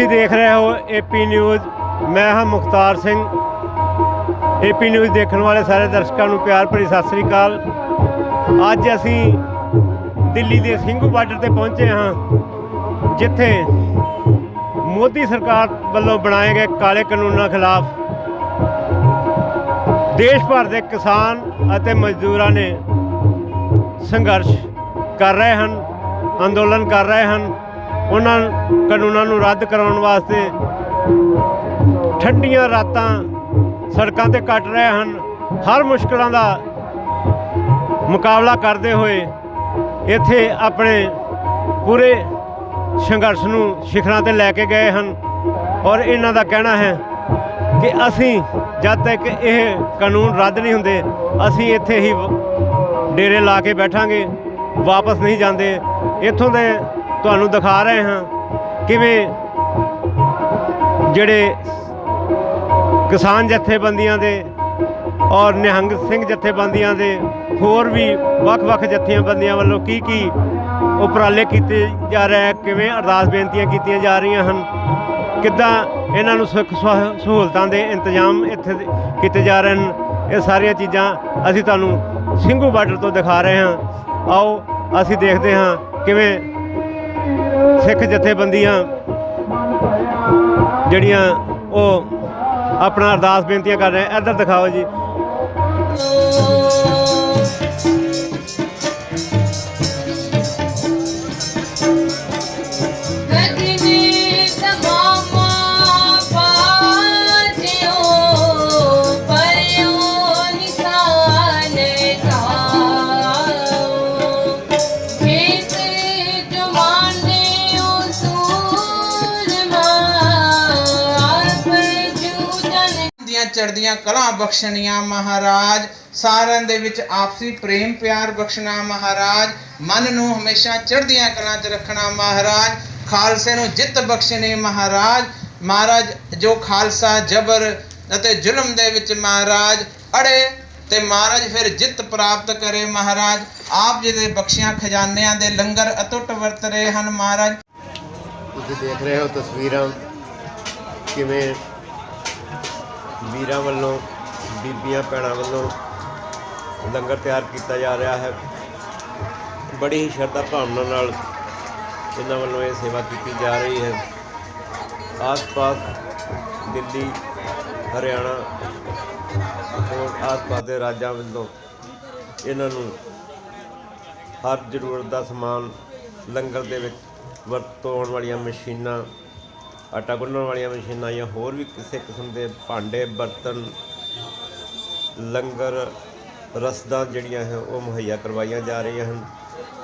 ਤੁਸੀਂ ਦੇਖ ਰਹੇ ਹੋ ਏਪੀ ਨਿਊਜ਼ ਮੈਂ ਹਾਂ ਮੁਖਤਾਰ ਸਿੰਘ। ਏਪੀ ਨਿਊਜ਼ ਦੇਖਣ ਵਾਲੇ ਸਾਰੇ ਦਰਸ਼ਕਾਂ ਨੂੰ ਪਿਆਰ ਭਰੀ ਸਤਿ ਸ੍ਰੀ ਅਕਾਲ। ਅੱਜ ਅਸੀਂ ਦਿੱਲੀ ਦੇ ਸਿੰਘੂ ਬਾਰਡਰ ਤੇ ਪਹੁੰਚੇ ਹਾਂ, ਜਿੱਥੇ ਮੋਦੀ ਸਰਕਾਰ ਵੱਲੋਂ ਬਣਾਏ ਗਏ ਕਾਲੇ ਕਾਨੂੰਨਾਂ ਖਿਲਾਫ ਦੇਸ਼ ਭਰ ਦੇ ਕਿਸਾਨ ਅਤੇ ਮਜ਼ਦੂਰਾਂ ਨੇ ਸੰਘਰਸ਼ ਕਰ ਰਹੇ ਹਨ, ਅੰਦੋਲਨ ਕਰ ਰਹੇ ਹਨ। ਉਹਨਾਂ ਕਾਨੂੰਨਾਂ ਨੂੰ ਰੱਦ ਕਰਾਉਣ ਵਾਸਤੇ ਠੰਡੀਆਂ ਰਾਤਾਂ ਸੜਕਾਂ ਤੇ ਕੱਟ ਰਹੇ ਹਨ। ਹਰ ਮੁਸ਼ਕਲਾਂ ਦਾ ਮੁਕਾਬਲਾ ਕਰਦੇ ਹੋਏ ਇੱਥੇ ਆਪਣੇ ਪੂਰੇ ਸੰਘਰਸ਼ ਨੂੰ ਸਿਖਰਾਂ ਤੇ ਲੈ ਕੇ ਗਏ ਹਨ ਔਰ ਇਹਨਾਂ ਦਾ ਕਹਿਣਾ ਹੈ ਕਿ ਅਸੀਂ ਜਦ ਤੱਕ ਇਹ ਕਾਨੂੰਨ ਰੱਦ ਨਹੀਂ ਹੁੰਦੇ, ਅਸੀਂ ਇੱਥੇ ਹੀ ਡੇਰੇ ਲਾ ਕੇ ਬੈਠਾਂਗੇ, ਵਾਪਸ ਨਹੀਂ ਜਾਂਦੇ। ਇੱਥੋਂ ਦੇ ਤੁਹਾਨੂੰ ਦਿਖਾ ਰਹੇ ਹਾਂ ਕਿਵੇਂ ਜਿਹੜੇ ਕਿਸਾਨ ਜਥੇਬੰਦੀਆਂ ਦੇ ਔਰ ਨਿਹੰਗ ਸਿੰਘ ਜਥੇਬੰਦੀਆਂ ਦੇ ਹੋਰ ਵੀ ਵੱਖ-ਵੱਖ ਜਥੇਬੰਦੀਆਂ ਵੱਲੋਂ ਕੀ ਕੀ ਉਪਰਾਲੇ ਕੀਤੇ ਜਾ ਰਹੇ ਕਿਵੇਂ ਅਰਦਾਸ ਬੇਨਤੀਆਂ ਕੀਤੀਆਂ ਜਾ ਰਹੀਆਂ ਹਨ, ਕਿੱਦਾਂ ਇਹਨਾਂ ਨੂੰ ਸੁੱਖ ਸੁਹ- ਸਹੂਲਤਾਂ ਦੇ ਇੰਤਜ਼ਾਮ ਇੱਥੇ ਕੀਤੇ ਜਾ ਰਹੇ ਹਨ, ਇਹ ਸਾਰੀਆਂ ਚੀਜ਼ਾਂ ਅਸੀਂ ਤੁਹਾਨੂੰ ਸਿੰਘੂ ਬਾਰਡਰ ਤੋਂ ਦਿਖਾ ਰਹੇ ਹਾਂ। ਆਓ ਅਸੀਂ ਦੇਖਦੇ ਹਾਂ ਕਿਵੇਂ ਸਿੱਖ ਜਥੇਬੰਦੀਆਂ ਜਿਹੜੀਆਂ ਉਹ ਆਪਣਾ ਅਰਦਾਸ ਬੇਨਤੀਆਂ ਕਰ ਰਹੇ ਇੱਧਰ ਦਿਖਾਓ ਜੀ। ਦੀਆਂ ਚੜ੍ਹਦੀਆਂ ਬਖਸ਼ਣੀਆਂ ਮਹਾਰਾਜ। ਸਾਰਿਆਂ ਦੇ ਵਿੱਚ ਆਪਸੀ ਪ੍ਰੇਮ ਪਿਆਰ ਬਖਸ਼ਣਾ ਮਹਾਰਾਜ। ਮਨ ਨੂੰ ਹਮੇਸ਼ਾ ਚੜ੍ਹਦੀਆਂ ਕਲਾਂ 'ਚ ਰੱਖਣਾ ਮਹਾਰਾਜ। ਖਾਲਸੇ ਨੂੰ ਜਿੱਤ ਬਖਸ਼ਣੀ ਮਹਾਰਾਜ। ਮਹਾਰਾਜ, ਜੋ ਖਾਲਸਾ, ਜਬਰ ਅਤੇ ਜ਼ੁਲਮ ਦੇ ਵਿੱਚ ਮਹਾਰਾਜ ਅੜੇ ਤੇ ਮਹਾਰਾਜ ਫਿਰ ਜਿੱਤ ਪ੍ਰਾਪਤ ਕਰੇ ਮਹਾਰਾਜ। ਆਪ ਜੀ ਦੇ ਬਖਸ਼ਿਆ ਖਜ਼ਾਨਿਆਂ ਦੇ ਲੰਗਰ ਅਟੁੱਟ ਵਰਤ ਰਹੇ ਹਨ ਮਹਾਰਾਜ। ਤੁਸੀਂ ਦੇਖ ਰਹੇ ਹੋ ਤਸਵੀਰਾਂ ਕਿਵੇਂ ਵੀਰਾਂ ਵੱਲੋਂ, ਬੀਬੀਆਂ ਭੈਣਾਂ ਵੱਲੋਂ ਲੰਗਰ ਤਿਆਰ ਕੀਤਾ ਜਾ ਰਿਹਾ ਹੈ। ਬੜੀ ਹੀ ਸ਼ਰਧਾ ਭਾਵਨਾ ਨਾਲ ਇਹਨਾਂ ਵੱਲੋਂ ਇਹ ਸੇਵਾ ਕੀਤੀ ਜਾ ਰਹੀ ਹੈ। ਆਸ-ਪਾਸ ਦਿੱਲੀ, ਹਰਿਆਣਾ ਹੋਰ ਆਸ-ਪਾਸ ਦੇ ਰਾਜਾਂ ਵੱਲੋਂ ਇਹਨਾਂ ਨੂੰ ਹਰ ਜ਼ਰੂਰਤ ਦਾ ਸਮਾਨ ਲੰਗਰ ਦੇ ਵਿੱਚ ਵਰਤੋਂ ਆਉਣ ਵਾਲੀਆਂ ਮਸ਼ੀਨਾਂ ਆਟਾ ਗੁੰਨਣ ਵਾਲੀਆਂ ਮਸ਼ੀਨਾਂ ਜਾਂ ਹੋਰ ਵੀ ਕਿਸੇ ਕਿਸਮ ਦੇ ਭਾਂਡੇ, ਬਰਤਨ, ਲੰਗਰ, ਰਸਦਾਂ ਜਿਹੜੀਆਂ ਹੈ, ਉਹ ਮੁਹੱਈਆ ਕਰਵਾਈਆਂ ਜਾ ਰਹੀਆਂ ਹਨ।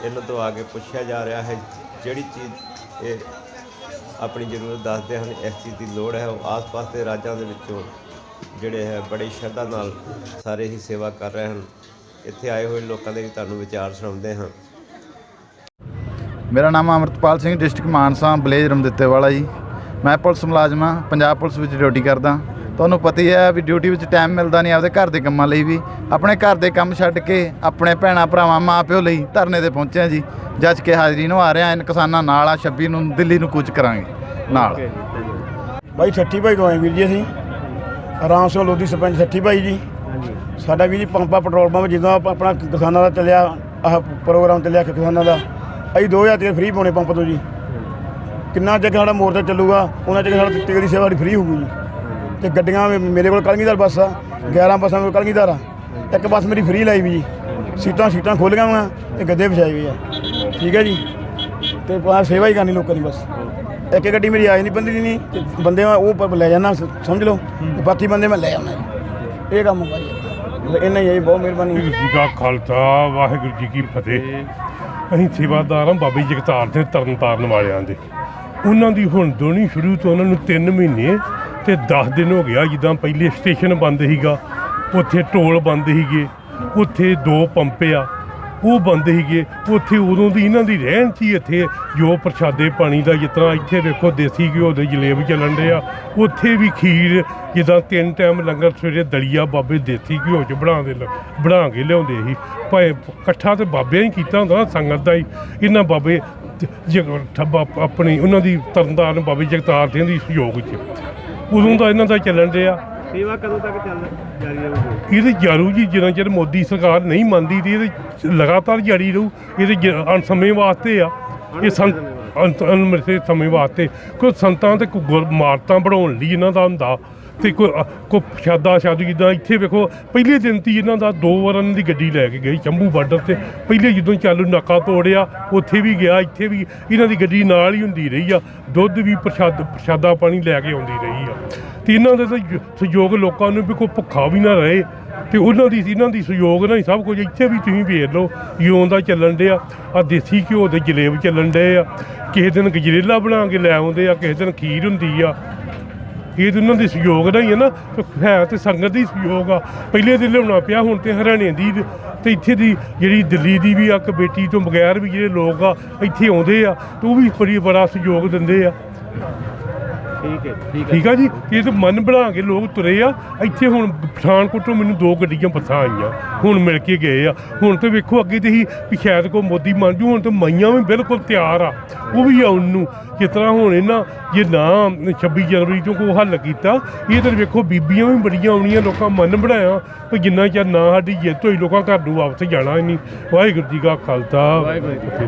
ਇਹਨਾਂ ਤੋਂ ਆ ਕੇ ਪੁੱਛਿਆ ਜਾ ਰਿਹਾ ਹੈ, ਜਿਹੜੀ ਚੀਜ਼ ਇਹ ਆਪਣੀ ਜ਼ਰੂਰਤ ਦੱਸਦੇ ਹਨ, ਇਸ ਚੀਜ਼ ਦੀ ਲੋੜ ਹੈ, ਉਹ ਆਸ-ਪਾਸ ਦੇ ਰਾਜਾਂ ਦੇ ਵਿੱਚੋਂ ਜਿਹੜੇ ਹੈ, ਬੜੀ ਸ਼ਰਧਾ ਨਾਲ ਸਾਰੇ ਹੀ ਸੇਵਾ ਕਰ ਰਹੇ ਹਨ। ਇੱਥੇ ਆਏ ਹੋਏ ਲੋਕਾਂ ਦੇ ਵੀ ਤੁਹਾਨੂੰ ਵਿਚਾਰ ਸੁਣਾਉਂਦੇ ਹਾਂ। ਮੇਰਾ ਨਾਮ ਅਮਰਤਪਾਲ ਸਿੰਘ, ਡਿਸਟ੍ਰਿਕਟ ਮਾਨਸਾ ਵਿਲੇਜ ਰਮਦਿੱਤੇ ਵਾਲਾ ਜੀ। ਮੈਂ ਪੁਲਿਸ ਮੁਲਾਜ਼ਮ ਹਾਂ ਪੰਜਾਬ ਪੁਲਿਸ ਵਿੱਚ ਡਿਊਟੀ ਕਰਦਾ। ਤੁਹਾਨੂੰ ਪਤਾ ਹੀ ਹੈ ਵੀ ਡਿਊਟੀ ਵਿੱਚ ਟਾਈਮ ਮਿਲਦਾ ਨਹੀਂ ਆਪਦੇ ਘਰ ਦੇ ਕੰਮਾਂ ਲਈ ਵੀ। ਆਪਣੇ ਘਰ ਦੇ ਕੰਮ ਛੱਡ ਕੇ ਆਪਣੇ ਭੈਣਾਂ ਭਰਾਵਾਂ ਮਾਂ ਪਿਓ ਲਈ ਧਰਨੇ ਤੇ ਪਹੁੰਚੇ ਹਾਂ ਜੀ। ਜੱਜ ਕੇ ਹਾਜ਼ਰੀ ਨੂੰ ਆ ਰਿਹਾ ਇਨ ਕਿਸਾਨਾਂ ਨਾਲ ਆ 26 ਨੂੰ ਦਿੱਲੀ ਨੂੰ ਕੂਚ ਕਰਾਂਗੇ ਨਾਲ। ਬਾਈ ਠੱਠੀ ਭਾਈ ਤੋਂ ਆਏ ਵੀਰ ਜੀ ਅਸੀਂ। ਆਰਾਮ ਸਿੰਘ ਲੋਧੀ ਸਰਪੰਚ ਠੱਠੀ ਭਾਈ ਜੀ। ਸਾਡਾ ਵੀ ਜੀ ਪੰਪਾ ਪੈਟਰੋਲ ਪੰਪ ਜਦੋਂ ਆਪ- ਆਪਣਾ ਕਿਸਾਨਾਂ ਦਾ ਚੱਲਿਆ ਆਹ ਪ੍ਰੋਗਰਾਮ ਚੱਲਿਆ ਕਿਸਾਨਾਂ ਦਾ। ਅਸੀਂ 2000 ਤੇ ਫ੍ਰੀ ਪਾਉਣੇ ਪੰਪ ਤੋਂ ਜੀ। ਕਿੰਨਾ ਚਿਰ ਸਾਡਾ ਮੋਰਚਾ ਚੱਲੂਗਾ ਉਹਨਾਂ ਚਿਰ ਸਾਡਾ ਤੇਲ ਦੀ ਸੇਵਾ ਫ੍ਰੀ ਹੋਊਗੀ ਜੀ। ਤੇ ਗੱਡੀਆਂ ਮੇਰੇ ਕੋਲ ਕਲਗੀਧਰ ਬੱਸ ਆ 11 ਬੱਸਾਂ ਮੇਰੇ ਕੋਲ ਕਲਗੀਧਰ ਆ। ਇੱਕ ਬੱਸ ਮੇਰੀ ਫ੍ਰੀ ਲਾਈ ਵੀ ਜੀ। ਸੀਟਾਂ ਸੀਟਾਂ ਖੋਲੀਆਂ ਹੋਈਆਂ ਤੇ ਗੱਦੇ ਵਿਛਾਏ ਹੋਏ ਆ। ਠੀਕ ਹੈ ਜੀ? ਤੇ ਬਸ ਸੇਵਾ ਹੀ ਕਰਨੀ ਲੋਕਾਂ ਦੀ ਬਸ। ਇੱਕ ਗੱਡੀ ਮੇਰੀ ਆਈ ਨਹੀਂ ਬੰਦੀ ਨਹੀਂ ਤੇ ਬੰਦੇ ਮੈਂ ਉਹ ਲੈ ਜਾਣਾ ਸਮਝ ਲਓ। ਤੇ ਬਾਕੀ ਬੰਦੇ ਮੈਂ ਲੈ ਆਉਣਾ ਇਹ ਕੰਮ ਹੁੰਦਾ ਜੀ। ਇੰਨਾ ਹੀ ਹੈ ਜੀ, ਬਹੁਤ ਮਿਹਰਬਾਨੀ ਵਾਹਿਗੁਰੂ ਜੀ ਕਾ ਖਾਲਸਾ ਵਾਹਿਗੁਰੂ ਜੀ ਕੀ ਫਤਿਹ। ਅਸੀਂ ਸੇਵਾਦਾਰ ਹਾਂ ਬਾਬੇ ਜਗਤਾਰ ਦੇ ਤਰਨ ਤਾਰਨ ਵਾਲਿਆਂ ਦੇ। ਉਹਨਾਂ ਦੀ ਹੁਣ ਦੋਣੀ ਸ਼ੁਰੂ ਤੋਂ ਉਹਨਾਂ ਨੂੰ 3 ਮਹੀਨੇ ਤੇ 10 ਦਿਨ ਹੋ ਗਿਆ ਜਿੱਦਾਂ ਪਹਿਲੇ ਸਟੇਸ਼ਨ ਬੰਦ ਸੀਗਾ, ਉੱਥੇ ਟੋਲ ਬੰਦ ਸੀਗੇ, ਉੱਥੇ ਦੋ ਪੰਪੇ ਆ, ਉਹ ਬੰਦ ਸੀਗੇ, ਉੱਥੇ ਉਦੋਂ ਦੀ ਇਹਨਾਂ ਦੀ ਰਹਿਣ ਸੀ ਇੱਥੇ, ਜੋ ਪ੍ਰਸ਼ਾਦੇ ਪਾਣੀ ਦਾ ਜਿਸ ਤਰ੍ਹਾਂ ਇੱਥੇ ਵੇਖੋ ਦੇਸੀ ਘਿਓ ਦੇ ਜਲੇਬ ਚੱਲਣ ਦੇ ਆ, ਉੱਥੇ ਵੀ ਖੀਰ ਜਿੱਦਾਂ ਤਿੰਨ ਟਾਈਮ ਲੰਗਰ ਸਵੇਰੇ ਦਲੀਆ ਬਾਬੇ ਦੇਸੀ ਘਿਓ ਚ ਬਣਾ ਦੇ ਲ- ਬਣਾ ਕੇ ਲਿਆਉਂਦੇ ਸੀ, ਭਾਵੇਂ ਇਕੱਠਾ ਤੇ ਬਾਬਿਆਂ ਹੀ ਕੀਤਾ ਹੁੰਦਾ ਸੰਗਤ ਦਾ ਹੀ, ਇਹਨਾਂ ਬਾਬੇ ਠੱਬਾ ਆਪਣੀ ਉਹਨਾਂ ਦੀ ਤਰਨਤਾਰਨ ਬਾਬੇ ਜਗਤਾਰ ਸਿੰਘ ਦੀ ਸਹਿਯੋਗ 'ਚ ਉਦੋਂ ਦਾ ਇਹਨਾਂ ਦਾ ਚੱਲਣ ਡਿਆ ਸੇਵਾ ਕਦੋਂ ਤੱਕ ਚੱਲ ਜਾਰੀ ਰਹੂਗੀ ਇਹਦੇ ਜਾਰੂ ਜੀ ਜਿੰਨਾ ਚਿਰ ਮੋਦੀ ਸਰਕਾਰ ਨਹੀਂ ਮੰਨਦੀ ਤੇ ਇਹਦੇ ਲਗਾਤਾਰ ਜਾਰੀ ਰਹੂ ਇਹਦੇ ਜ- ਅਣ ਸਮੇਂ ਵਾਸਤੇ ਆ ਇਹ ਸੰਤ ਅੰਤ ਸਮੇਂ ਵਾਸਤੇ ਕੋਈ ਸੰਤਾਂ ਤੇ ਮਾਰਤਾਂ ਬਣਾਉਣ ਲਈ ਇਹਨਾਂ ਦਾ ਹੁੰਦਾ ਤੇ ਕੋਈ, ਅ- ਕੋਈ ਸ਼ਾਦਾ ਸ਼ਾਦੀ ਜਿੱਦਾਂ ਇੱਥੇ ਵੇਖੋ, ਪਹਿਲੇ ਦਿਨ ਤੀ ਇਹਨਾਂ ਦਾ ਦੋ ਵਾਰ ਇਹਨਾਂ ਦੀ ਗੱਡੀ ਲੈ ਕੇ ਗਈ ਚੰਬੂ ਬਾਰਡਰ ਤੇ। ਪਹਿਲੇ ਜਦੋਂ ਚਾਲੂ ਨਾਕਾ ਤੋੜਿਆ, ਉੱਥੇ ਵੀ ਗਿਆ, ਇੱਥੇ ਵੀ ਇਹਨਾਂ ਦੀ ਗੱਡੀ ਨਾਲ ਹੀ ਹੁੰਦੀ ਰਹੀ ਆ। ਦੁੱਧ ਵੀ ਪ੍ਰਸ਼ਾਦ, ਪ੍ਰਸ਼ਾਦਾ ਪਾਣੀ ਲੈ ਕੇ ਆਉਂਦੀ ਰਹੀ ਆ। ਤੇ ਇਹਨਾਂ ਦੇ ਤਾਂ ਸਹਿਯੋਗ ਲੋਕਾਂ ਨੂੰ ਵੀ ਕੋਈ ਭੁੱਖਾ ਵੀ ਨਾ ਰਹੇ। ਤੇ ਉਹਨਾਂ ਦੀ, ਇਹਨਾਂ ਦੀ ਸਹਿਯੋਗ ਨਾਲ ਹੀ ਸਭ ਕੁਝ, ਇੱਥੇ ਵੀ ਤੁਸੀਂ ਵੇਖ ਲਓ ਯੋਂ ਦਾ ਚੱਲਣ ਡਿਆ। ਆ ਦੇਸੀ ਘਿਓ ਦੇ ਜਲੇਬ ਚੱਲਣ ਡੇ ਆ। ਕਿਸੇ ਦਿਨ ਗਜਰੇਲਾ ਬਣਾ ਕੇ ਲੈ ਆਉਂਦੇ ਆ, ਕਿਸੇ ਦਿਨ ਖੀਰ ਹੁੰਦੀ ਆ। ਇਹ ਤਾਂ ਉਹਨਾਂ ਦੇ ਸਹਿਯੋਗ ਦਾ ਹੀ ਹੈ ਨਾ, ਤੇ ਹੈ ਤੇ ਸੰਗਤ ਦੀ ਸਹਿਯੋਗ ਆ। ਪਹਿਲੇ ਤੇ ਲਿਆਉਣਾ ਪਿਆ, ਹੁਣ ਤੇ ਹਰਿਆਣੇ ਦੀ ਤੇ ਇੱਥੇ ਦੀ ਜਿਹੜੀ ਦਿੱਲੀ ਦੀ ਵੀ ਆ ਕਮੇਟੀ ਤੋਂ ਬਗੈਰ ਵੀ ਜਿਹੜੇ ਲੋਕ ਆ, ਇੱਥੇ ਆਉਂਦੇ ਆ, ਤੇ ਉਹ ਵੀ ਬੜੀ ਬੜਾ ਸਹਿਯੋਗ ਦਿੰਦੇ ਆ। ਠੀਕ ਹੈ ਠੀਕ ਆ ਜੀ? ਇਹ ਤਾਂ ਮਨ ਬਣਾ ਕੇ ਲੋਕ ਤੁਰੇ ਆ। ਇੱਥੇ ਹੁਣ ਪਠਾਨਕੋਟ ਤੋਂ ਮੈਨੂੰ ਦੋ ਗੱਡੀਆਂ ਬੱਸਾਂ ਆਈਆਂ। ਹੁਣ ਮਿਲ ਕੇ ਗਏ ਆ। ਹੁਣ ਤੇ ਵੇਖੋ ਅੱਗੇ ਤੇ ਹੀ ਵੀ ਸ਼ਾਇਦ ਕੋ ਮੋਦੀ ਮੰਨ ਜੂ ਹੁਣ ਤੇ ਮਈਆਂ ਵੀ ਬਿਲਕੁਲ ਤਿਆਰ ਆ। ਉਹ ਵੀ ਆਉਣ ਨੂੰ ਜਿਸ ਤਰ੍ਹਾਂ ਹੁਣ ਇਹਨਾਂ ਜੇ ਨਾ 26 ਜਨਵਰੀ ਤੋਂ ਕੋਈ ਹੱਲ ਕੀਤਾ ਇਹ ਤਾਂ ਵੇਖੋ ਬੀਬੀਆਂ ਵੀ ਬੜੀਆਂ ਆਉਣੀਆਂ ਲੋਕਾਂ ਮਨ ਬਣਾਇਆ। ਕਿ ਜਿੰਨਾ ਚਿਰ ਨਾ ਸਾਡੀ ਜਿੱਤ ਹੋਈ ਲੋਕਾਂ ਘਰ ਨੂੰ ਵਾਪਸ ਜਾਣਾ ਹੀ ਨਹੀਂ। ਵਾਹਿਗੁਰੂ ਜੀ ਕਾ ਖਾਲਸਾ। ਵਾਹਿਗੁਰੂ ਜੀ ਕੀ